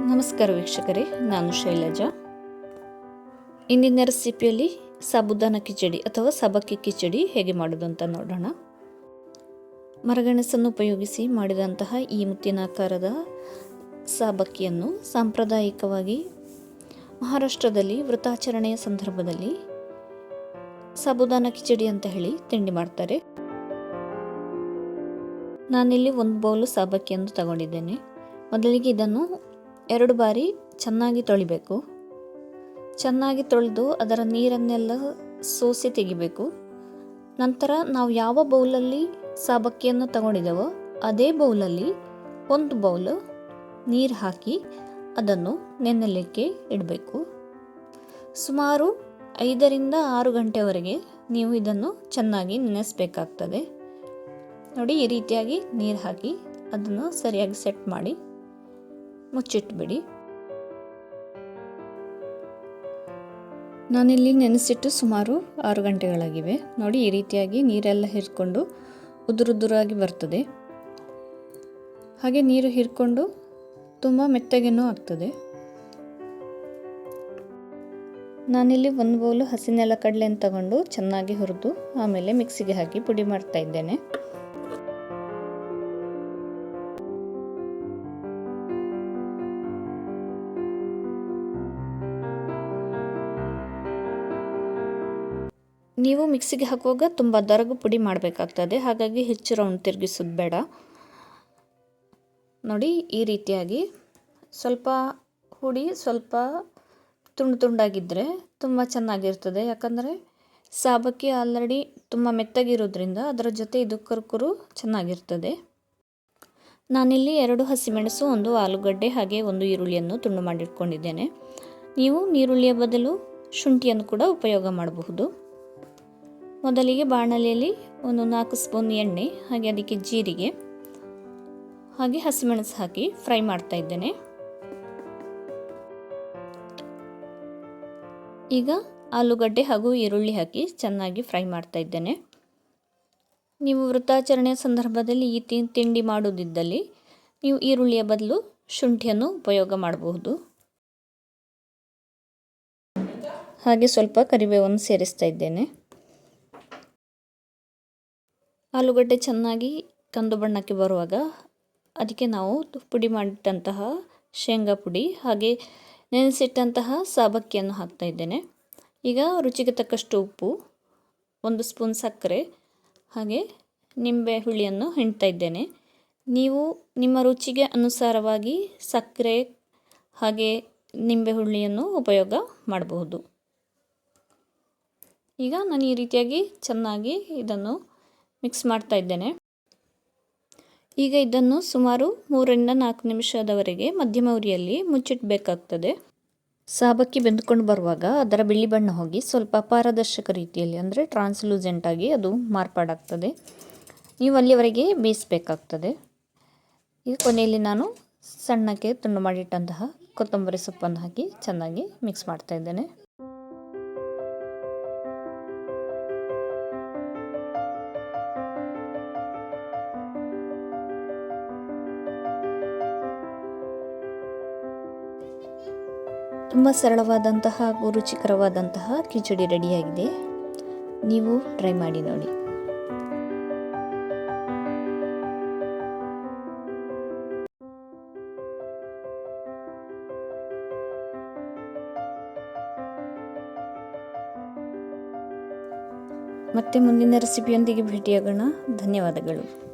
ನಮಸ್ಕಾರ ವೀಕ್ಷಕರೇ, ನಾನು ಶೈಲಜಾ. ಇಂದಿನ ರೆಸಿಪಿಯಲ್ಲಿ ಸಾಬುದಾನ ಕಿಚಡಿ ಅಥವಾ ಸಬಕ್ಕಿ ಕಿಚಡಿ ಹೇಗೆ ಮಾಡೋದು ಅಂತ ನೋಡೋಣ. ಮರಗೆಣಸನ್ನು ಉಪಯೋಗಿಸಿ ಮಾಡಿದಂತಹ ಈ ಮುತ್ತಿನಾಕಾರದ ಸಾಬಕ್ಕಿಯನ್ನು ಸಾಂಪ್ರದಾಯಿಕವಾಗಿ ಮಹಾರಾಷ್ಟ್ರದಲ್ಲಿ ವೃತಾಚರಣೆಯ ಸಂದರ್ಭದಲ್ಲಿ ಸಾಬುದಾನ ಕಿಚಡಿ ಅಂತ ಹೇಳಿ ತಿಂಡಿ ಮಾಡ್ತಾರೆ. ನಾನಿಲ್ಲಿ ಒಂದು ಬೌಲು ಸಾಬಕ್ಕಿಯನ್ನು ತಗೊಂಡಿದ್ದೇನೆ. ಮೊದಲಿಗೆ ಇದನ್ನು ಎರಡು ಬಾರಿ ಚೆನ್ನಾಗಿ ತೊಳಿಬೇಕು. ಚೆನ್ನಾಗಿ ತೊಳೆದು ಅದರ ನೀರನ್ನೆಲ್ಲ ಸೋಸಿ ತೆಗಿಬೇಕು. ನಂತರ ನಾವು ಯಾವ ಬೌಲಲ್ಲಿ ಸಾಬಕ್ಕಿಯನ್ನು ತಗೊಂಡಿದ್ದೇವೋ ಅದೇ ಬೌಲಲ್ಲಿ ಒಂದು ಬೌಲ್ ನೀರು ಹಾಕಿ ಅದನ್ನು ನೆನೆಯಲಿಕ್ಕೆ ಇಡಬೇಕು. ಸುಮಾರು ಐದರಿಂದ ಆರು ಗಂಟೆವರೆಗೆ ನೀವು ಇದನ್ನು ಚೆನ್ನಾಗಿ ನೆನೆಸಬೇಕಾಗ್ತದೆ. ನೋಡಿ, ಈ ರೀತಿಯಾಗಿ ನೀರು ಹಾಕಿ ಅದನ್ನು ಸರಿಯಾಗಿ ಸೆಟ್ ಮಾಡಿ ಮುಚ್ಚಿಟ್ಬಿಡಿ. ನಾನಿಲ್ಲಿ ನೆನೆಸಿಟ್ಟು ಸುಮಾರು ಆರು ಗಂಟೆಗಳಾಗಿವೆ. ನೋಡಿ, ಈ ರೀತಿಯಾಗಿ ನೀರೆಲ್ಲ ಹಿರ್ಕೊಂಡು ಉದುರುದುರಾಗಿ ಬರ್ತದೆ. ಹಾಗೆ ನೀರು ಹಿರ್ಕೊಂಡು ತುಂಬ ಮೆತ್ತಗೆನೂ ಆಗ್ತದೆ. ನಾನಿಲ್ಲಿ ಒಂದು ಬೌಲು ಹಸಿನೆಲ್ಲ ಕಡಲೆಯನ್ನು ತಗೊಂಡು ಚೆನ್ನಾಗಿ ಹುರಿದು ಆಮೇಲೆ ಮಿಕ್ಸಿಗೆ ಹಾಕಿ ಪುಡಿ ಮಾಡ್ತಾ ಇದ್ದೇನೆ. ನೀವು ಮಿಕ್ಸಿಗೆ ಹಾಕುವಾಗ ತುಂಬ ದರಗು ಪುಡಿ ಮಾಡಬೇಕಾಗ್ತದೆ. ಹಾಗಾಗಿ ಹೆಚ್ಚು ರೌಂಡ್ ತಿರುಗಿಸೋದು ಬೇಡ. ನೋಡಿ, ಈ ರೀತಿಯಾಗಿ ಸ್ವಲ್ಪ ಹುಡಿ, ಸ್ವಲ್ಪ ತುಂಡು ತುಂಡಾಗಿದ್ದರೆ ತುಂಬ ಚೆನ್ನಾಗಿರ್ತದೆ. ಯಾಕಂದರೆ ಸಾಬಕ್ಕಿ ಆಲ್ರೆಡಿ ತುಂಬ ಮೆತ್ತಗಿರೋದ್ರಿಂದ ಅದರ ಜೊತೆ ಇದು ಕರ್ಕುರು ಚೆನ್ನಾಗಿರ್ತದೆ. ನಾನಿಲ್ಲಿ ಎರಡು ಹಸಿಮೆಣಸು, ಒಂದು ಆಲೂಗಡ್ಡೆ ಹಾಗೆ ಒಂದು ಈರುಳ್ಳಿಯನ್ನು ತುಂಡು ಮಾಡಿಟ್ಕೊಂಡಿದ್ದೇನೆ. ನೀವು ನೀರುಳ್ಳಿಯ ಬದಲು ಶುಂಠಿಯನ್ನು ಕೂಡ ಉಪಯೋಗ ಮಾಡಬಹುದು. ಮೊದಲಿಗೆ ಬಾಣಲೆಯಲ್ಲಿ ಒಂದು ನಾಲ್ಕು ಸ್ಪೂನ್ ಎಣ್ಣೆ, ಹಾಗೆ ಅದಕ್ಕೆ ಜೀರಿಗೆ, ಹಾಗೆ ಹಸಿಮೆಣಸು ಹಾಕಿ ಫ್ರೈ ಮಾಡ್ತಾ ಇದ್ದೇನೆ. ಈಗ ಆಲೂಗಡ್ಡೆ ಹಾಗೂ ಈರುಳ್ಳಿ ಹಾಕಿ ಚೆನ್ನಾಗಿ ಫ್ರೈ ಮಾಡ್ತಾ ಇದ್ದೇನೆ. ನೀವು ವೃತ್ತಾಚರಣೆಯ ಸಂದರ್ಭದಲ್ಲಿ ಈ ತಿಂಡಿ ಮಾಡುವುದಿದ್ದಲ್ಲಿ ನೀವು ಈರುಳ್ಳಿಯ ಬದಲು ಶುಂಠಿಯನ್ನು ಉಪಯೋಗ ಮಾಡಬಹುದು. ಹಾಗೆ ಸ್ವಲ್ಪ ಕರಿಬೇವನ್ನು ಸೇರಿಸ್ತಾ ಇದ್ದೇನೆ. ಆಲೂಗಡ್ಡೆ ಚೆನ್ನಾಗಿ ಕಂದು ಬಣ್ಣಕ್ಕೆ ಬರುವಾಗ ಅದಕ್ಕೆ ನಾವು ಪುಡಿ ಮಾಡಿಟ್ಟಂತಹ ಶೇಂಗಾ ಪುಡಿ ಹಾಗೆ ನೆನೆಸಿಟ್ಟಂತಹ ಸಾಬಕ್ಕಿಯನ್ನು ಹಾಕ್ತಾ ಇದ್ದೇನೆ. ಈಗ ರುಚಿಗೆ ತಕ್ಕಷ್ಟು ಉಪ್ಪು, ಒಂದು ಸ್ಪೂನ್ ಸಕ್ಕರೆ ಹಾಗೆ ನಿಂಬೆ ಹುಳಿಯನ್ನು ಹಿಂಡ್ತಾ ಇದ್ದೇನೆ. ನೀವು ನಿಮ್ಮ ರುಚಿಗೆ ಅನುಸಾರವಾಗಿ ಸಕ್ಕರೆ ಹಾಗೆ ನಿಂಬೆ ಹುಳಿಯನ್ನು ಉಪಯೋಗ ಮಾಡಬಹುದು. ಈಗ ನಾನು ಈ ರೀತಿಯಾಗಿ ಚೆನ್ನಾಗಿ ಇದನ್ನು ಮಿಕ್ಸ್ ಮಾಡ್ತಾ ಇದ್ದೇನೆ. ಈಗ ಇದನ್ನು ಸುಮಾರು ಮೂರರಿಂದ ನಾಲ್ಕು ನಿಮಿಷದವರೆಗೆ ಮಧ್ಯಮ ಉರಿಯಲ್ಲಿ ಮುಚ್ಚಿಡಬೇಕಾಗ್ತದೆ. ಸಾಬಕ್ಕಿ ಬೆಂದ್ಕೊಂಡು ಬರುವಾಗ ಅದರ ಬಿಳಿ ಬಣ್ಣ ಹೋಗಿ ಸ್ವಲ್ಪ ಪಾರದರ್ಶಕ ರೀತಿಯಲ್ಲಿ, ಅಂದರೆ ಟ್ರಾನ್ಸ್ಲೂಸೆಂಟಾಗಿ ಅದು ಮಾರ್ಪಾಡಾಗ್ತದೆ. ನೀವು ಅಲ್ಲಿವರೆಗೆ ಬೇಯಿಸಬೇಕಾಗ್ತದೆ. ಈಗ ಕೊನೆಯಲ್ಲಿ ನಾನು ಸಣ್ಣಕ್ಕೆ ತುಂಡು ಮಾಡಿಟ್ಟಂತಹ ಕೊತ್ತಂಬರಿ ಸೊಪ್ಪನ್ನು ಹಾಕಿ ಚೆನ್ನಾಗಿ ಮಿಕ್ಸ್ ಮಾಡ್ತಾ ಇದ್ದೇನೆ. ತುಂಬ ಸರಳವಾದಂತಹ ಹಾಗೂ ರುಚಿಕರವಾದಂತಹ ಕಿಚಡಿ ರೆಡಿಯಾಗಿದೆ. ನೀವು ಟ್ರೈ ಮಾಡಿ ನೋಡಿ. ಮತ್ತೆ ಮುಂದಿನ ರೆಸಿಪಿಯೊಂದಿಗೆ ಭೇಟಿಯಾಗೋಣ. ಧನ್ಯವಾದಗಳು.